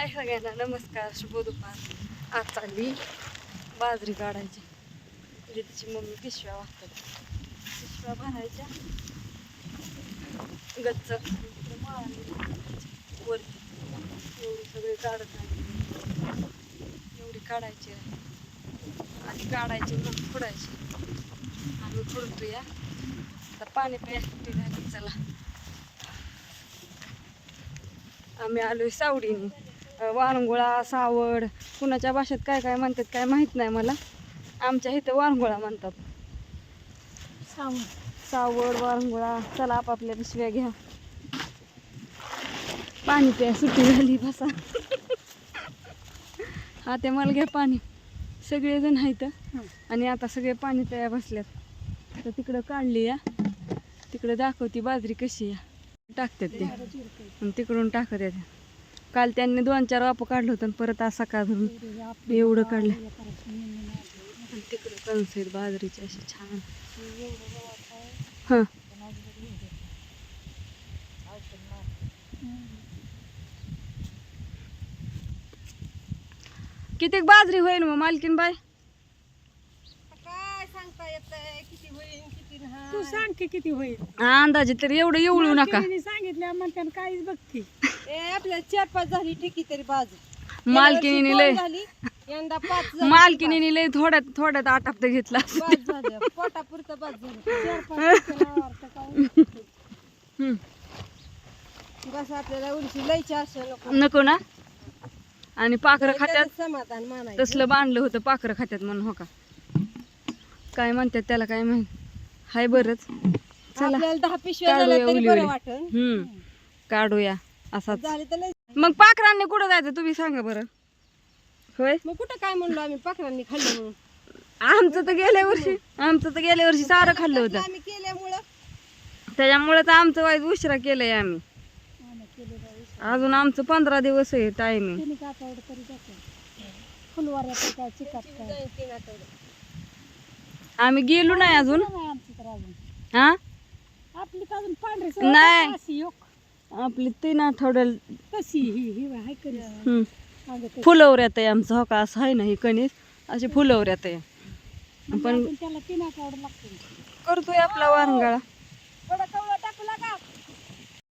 हाय सगळ्यांना नमस्कार शुभ दुपार. आज चालली बाजरी काढायची. म्हणजे तिची मम्मी पिशव्या वाचतात पिशव्या भरायच्या. गच्च. माळाने वरती. एवढी सगळी काढत एवढी काढायची आहे. आधी काढायची मग फोडायची. आम्ही फोडतो या आता पाणी प्यायसाठी झाली चला. आम्ही आलोय सावडीने. वारंगुळा सावड कुणाच्या भाषेत काय काय म्हणतात काय माहीत नाही मला. आमच्या इथं वारंगुळा म्हणतात. सावड. वारंगुळा चला आपापल्या पिशव्या घ्या. पाणी प्या सुट्टी झाली बसा. हा ते मला घ्या पाणी. सगळेजण आहेत. आणि आता सगळे पाणी प्या बसल्यात. तर तिकडं काढली या. तिकडं दाखवती बाजरी कशी आहे टाकतात ते. तिकडून टाकत येते काल त्यांनी दोन चार वाप काढलं होतं परत आज सकाळ धरून एवढं काढलं. तिकडं कणस आहेत बाजरीचे असे छान. हां. किती बाजरी होईल मग मालकीन बाय काय सांगता येतंय? किती होईल किती नाही? तू सांग की किती होईल अंदाजे तर एवढं एवढू नका. सांगितलं म्हणते काहीच बघती. ए आपल्याला चार पाच झाली तरी बाजू. मालकिनीने लय झाली यंदा पाच झाली. मालकिनीने लय थोड्यात थोड्यात आटापत घेतला पाच झाल्या पोटापुरतं पाच झालं. चार पाच केल्यावर तर काय? हम्म. बस आपल्याला उलशी नको नको ना? आणि पाखरं खात्यात? समाधान मानायचं. तसलं बांधलं होतं पाखरं खात्यात म्हणून हो का? काय म्हणतात त्याला काय माहीत? हाय बरंच. चला आपल्याला दहा पिशव्या काढूया झाल्या तरी उली बरं उली. वाटन. हम्म. काढूया. असाच. झाले तर लय मग पाखरांनी कुठं जायचं तुम्ही सांगा बरं. होय? मग कुठं काय म्हणलो आम्ही? पाखरांनी खाल्लं म्हणून. आमचं तर गेल्या वर्षी आमचं तर गेल्या वर्षी सारं खाल्लं होतं. आम्ही केल्यामुळं. त्याच्यामुळे तर आमचं वाईट उशिरा केलंय आम्ही. अजून आमचं पंधरा दिवस आहे टायमिंग तिने काय तेवढं तरी जाते फुलवाऱ्याचं काय चिकट काय? जाईन तीन आठवडे आम्ही गेलो नाही अजून. नाही आमची तर अजून. हा? आपली तर अजून पांढरी नाही. अशी आपली तीन आठवड्याला कशी ही ही. मागं ते. फुलवऱ्यात आहे आमचं हो का? असं आहे ना हे कणीस? असे फुलवऱ्यात आहे पण त्याला तीन आठवडे लागतील. करतोय आपला वारंगाळा. थोडं कवळं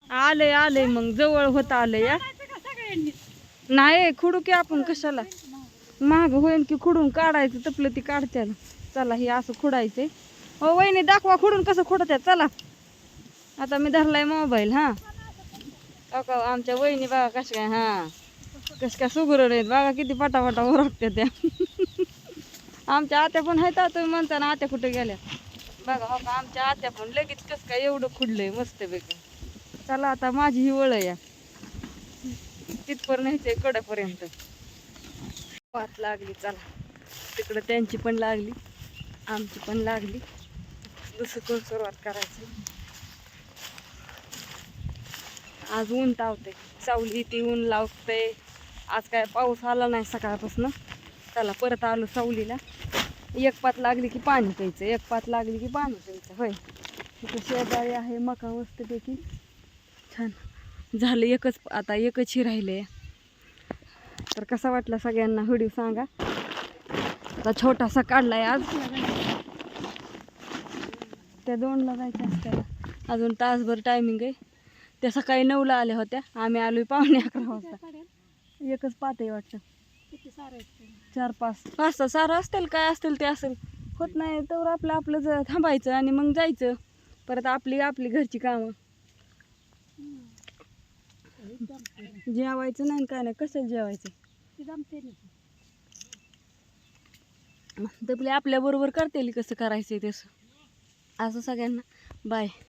आलंय आलंय मग. जवळ होत आलंय या. खायचं का सगळ्यांनी? नाही खुडू की आपण कशाला? महाग होईन की खुडून काढायचं तपलं ती काढत्याला चला हे असं खुडायचंय. हो वहिनी दाखवा खुडून कसं खुडत्यात चला. आता मी धरलाय मोबाईल हा. अका आमच्या वहिनी बघा कशा काय हा. कस काय सुगरण आहेत बघा किती पटापटा ओरखत्या त्या. आमच्या आत्या पण आहेत आता तुम्ही म्हणता ना आत्या कुठे गेल्या? बघा हो का आमच्या आत्या पण लगेच कसं काय एवढं खुडलंय मस्तपैकी चला आता माझी ही वळ या. तिथपर्यंत न्यायचंय कड्यापर्यंत वाट लागली चला. तिकडं त्यांची पण लागली आमची पण लागली. दुसरं कोण सुरुवात करायची. आज ऊन तावते. सावली ती ऊन लावते. आज काय पाऊस आला नाही सकाळपासून. त्याला परत आलो सावलीला. एक पात लागली की पाणी प्यायचं. एक पात लागली की पाणी प्यायचं. होय. इथं शेजारी आहे मका मस्तपैकी. छान. झालं एकच आता एकच ही राहिले तर कसा वाटला सगळ्यांना? व्हिडिओ सांगा. आता छोटासा काढलाय आज. त्या दोनला जायचं असतं. अजून तासभर टायमिंग आहे. त्या सकाळी नऊला आल्या होत्या. आम्ही आलोय पावणे अकरा वाजता. एकच पात आहे वाटतं. चार पाच. पाच सहा सारं असतील काय असतील ते असेल. होत नाही तर आपलं आपलं ज- थांबायचं आणि मग जायचं. परत आपली आपली घरची कामं. जेवायचं नाही काय नाही कसं जेवायचं? आपल्या बरोबर करतेली कसं करायचं तसं असं सगळ्यांना. बाय.